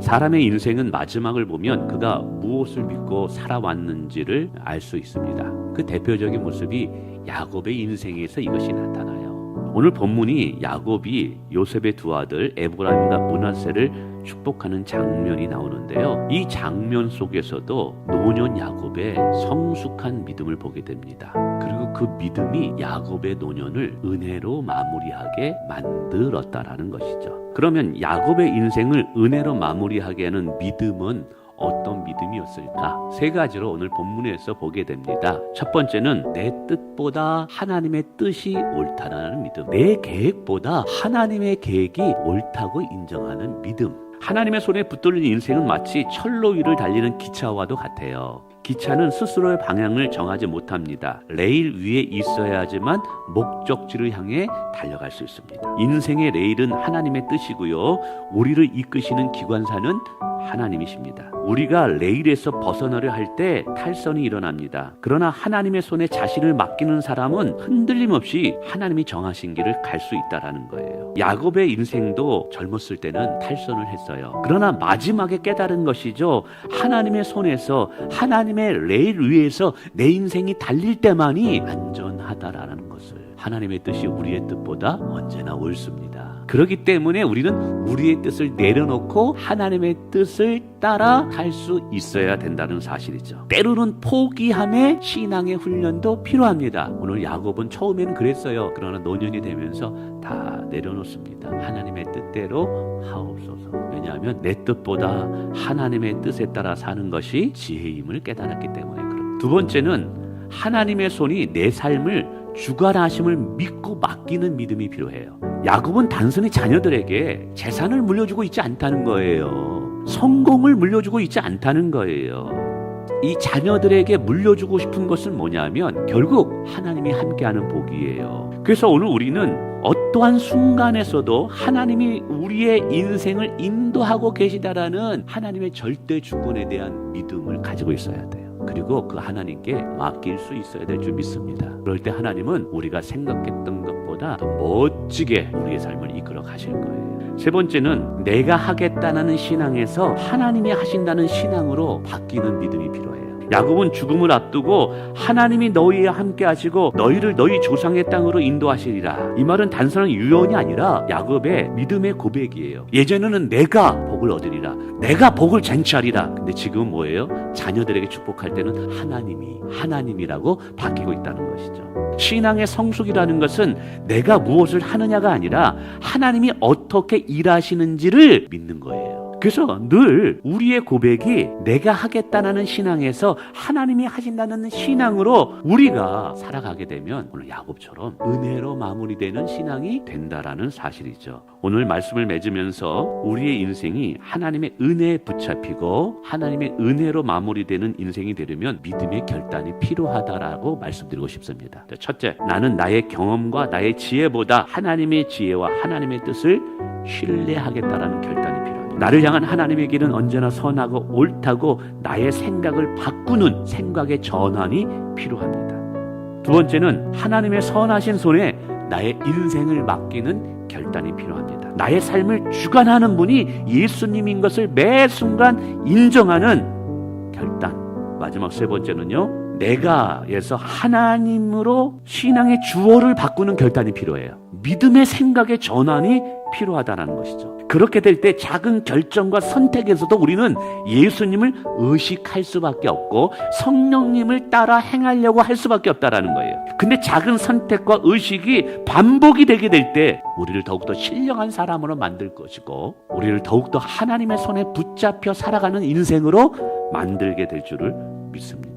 사람의 인생은 마지막을 보면 그가 무엇을 믿고 살아왔는지를 알 수 있습니다. 그 대표적인 모습이 야곱의 인생에서 이것이 나타나요. 오늘 본문이 야곱이 요셉의 두 아들 에브라임과 문하세를 축복하는 장면이 나오는데요. 이 장면 속에서도 노년 야곱의 성숙한 믿음을 보게 됩니다. 그리고 그 믿음이 야곱의 노년을 은혜로 마무리하게 만들었다라는 것이죠. 그러면 야곱의 인생을 은혜로 마무리하게 하는 믿음은 어떤 믿음이었을까? 세 가지로 오늘 본문에서 보게 됩니다. 첫 번째는 내 뜻보다 하나님의 뜻이 옳다라는 믿음. 내 계획보다 하나님의 계획이 옳다고 인정하는 믿음. 하나님의 손에 붙들린 인생은 마치 철로 위를 달리는 기차와도 같아요. 기차는 스스로의 방향을 정하지 못합니다. 레일 위에 있어야지만 목적지를 향해 달려갈 수 있습니다. 인생의 레일은 하나님의 뜻이고요. 우리를 이끄시는 기관사는 하나님이십니다. 우리가 레일에서 벗어나려 할 때 탈선이 일어납니다. 그러나 하나님의 손에 자신을 맡기는 사람은 흔들림 없이 하나님이 정하신 길을 갈 수 있다라는 거예요. 야곱의 인생도 젊었을 때는 탈선을 했어요. 그러나 마지막에 깨달은 것이죠. 하나님의 손에서 하나님의 레일 위에서 내 인생이 달릴 때만이 안전하다라는 것을 하나님의 뜻이 우리의 뜻보다 언제나 옳습니다. 그렇기 때문에 우리는 우리의 뜻을 내려놓고 하나님의 뜻을 따라 갈수 있어야 된다는 사실이죠. 때로는 포기함의 신앙의 훈련도 필요합니다. 오늘 야곱은 처음에는 그랬어요. 그러나 노년이 되면서 다 내려놓습니다. 하나님의 뜻대로 하옵소서. 왜냐하면 내 뜻보다 하나님의 뜻에 따라 사는 것이 지혜임을 깨달았기 때문에 그렇습니다. 두 번째는 하나님의 손이 내 삶을 주관하심을 믿고 맡기는 믿음이 필요해요. 야곱은 단순히 자녀들에게 재산을 물려주고 있지 않다는 거예요. 성공을 물려주고 있지 않다는 거예요. 이 자녀들에게 물려주고 싶은 것은 뭐냐면 결국 하나님이 함께하는 복이에요. 그래서 오늘 우리는 어떠한 순간에서도 하나님이 우리의 인생을 인도하고 계시다라는 하나님의 절대 주권에 대한 믿음을 가지고 있어야 돼요. 그리고 그 하나님께 맡길 수 있어야 될 줄 믿습니다. 그럴 때 하나님은 우리가 생각했던 것보다 더 멋지게 우리의 삶을 이끌어 가실 거예요. 세 번째는 내가 하겠다는 신앙에서 하나님이 하신다는 신앙으로 바뀌는 믿음이 필요해요. 야곱은 죽음을 앞두고 하나님이 너희와 함께 하시고 너희를 너희 조상의 땅으로 인도하시리라. 이 말은 단순한 유언이 아니라 야곱의 믿음의 고백이에요. 예전에는 내가 복을 얻으리라. 내가 복을 쟁취하리라. 근데 지금은 뭐예요? 자녀들에게 축복할 때는 하나님이 하나님이라고 바뀌고 있다는 것이죠. 신앙의 성숙이라는 것은 내가 무엇을 하느냐가 아니라 하나님이 어떻게 일하시는지를 믿는 거예요. 그래서 늘 우리의 고백이 내가 하겠다는 신앙에서 하나님이 하신다는 신앙으로 우리가 살아가게 되면 오늘 야곱처럼 은혜로 마무리되는 신앙이 된다라는 사실이죠. 오늘 말씀을 맺으면서 우리의 인생이 하나님의 은혜에 붙잡히고 하나님의 은혜로 마무리되는 인생이 되려면 믿음의 결단이 필요하다라고 말씀드리고 싶습니다. 첫째, 나는 나의 경험과 나의 지혜보다 하나님의 지혜와 하나님의 뜻을 신뢰하겠다라는 필요합니다. 나를 향한 하나님의 길은 언제나 선하고 옳다고 나의 생각을 바꾸는 생각의 전환이 필요합니다. 두 번째는 하나님의 선하신 손에 나의 인생을 맡기는 결단이 필요합니다. 나의 삶을 주관하는 분이 예수님인 것을 매 순간 인정하는 결단. 마지막 세 번째는요. 내가에서 하나님으로 신앙의 주어를 바꾸는 결단이 필요해요. 믿음의 생각의 전환이 필요하다는 것이죠. 그렇게 될 때 작은 결정과 선택에서도 우리는 예수님을 의식할 수밖에 없고 성령님을 따라 행하려고 할 수밖에 없다라는 거예요. 근데 작은 선택과 의식이 반복이 되게 될 때 우리를 더욱더 신령한 사람으로 만들 것이고 우리를 더욱더 하나님의 손에 붙잡혀 살아가는 인생으로 만들게 될 줄을 믿습니다.